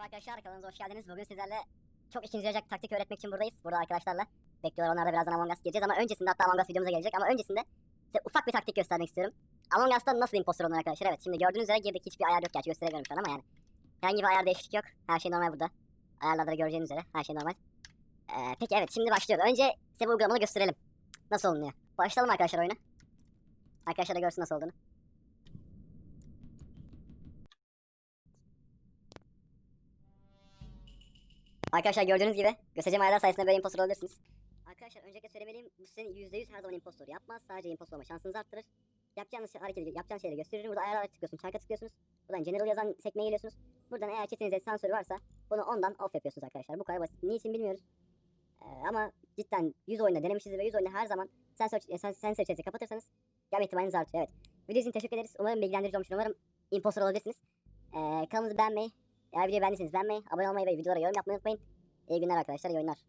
Merhaba arkadaşlar kanalımıza hoş geldiniz. Bugün sizlerle çok işinize yarayacak taktik öğretmek için buradayız. Burada arkadaşlarla. Bekliyorlar onlar da birazdan Among Us gireceğiz ama öncesinde hatta Among Us videomuza gelecek ama öncesinde size ufak bir taktik göstermek istiyorum. Among Us'ta nasıl impostor olunur arkadaşlar? Evet şimdi gördüğünüz üzere girdik hiçbir ayar yok gerçi gösteremiyorum şu an ama yani. Herhangi bir ayar değişiklik yok. Her şey normal burada. Ayarlarda da göreceğiniz üzere her şey normal. Ee, peki evet şimdi başlıyoruz. Önce size bu uygulamayı gösterelim. Nasıl olunuyor? Başlayalım arkadaşlar oyuna. Arkadaşlar da görsün nasıl olduğunu. Arkadaşlar gördüğünüz gibi göstereceğim ayarlar sayesinde böyle impostor olabilirsiniz. Arkadaşlar öncelikle söylemeliyim bu sizin %100 her zaman impostor yapmaz. Sadece impostor olma şansınızı arttırır. Yapacağınız hareketi, yapacağınız şeyleri gösterir. Burada ayarlara tıklıyorsunuz, çarka tıklıyorsunuz. Buradan general yazan sekmeye geliyorsunuz. Buradan eğer chatinizde sansür varsa bunu ondan off yapıyorsunuz arkadaşlar. Bu kadar basit. Niçin bilmiyoruz. Ee, ama cidden 100 oyunda denemişiz ve 100 oyunda her zaman sensör, e, sen- sensör chat'i kapatırsanız gelme ihtimaliniz artıyor. Evet. Video için teşekkür ederiz. Umarım bilgilendirici olmuştur. Umarım impostor olabilirsiniz. Ee, kanalımızı beğenmeyi, eğer videoyu beğendiyseniz beğenmeyi, abone olmayı ve videolara yorum yapmayı unutmayın. İyi günler arkadaşlar, iyi oyunlar.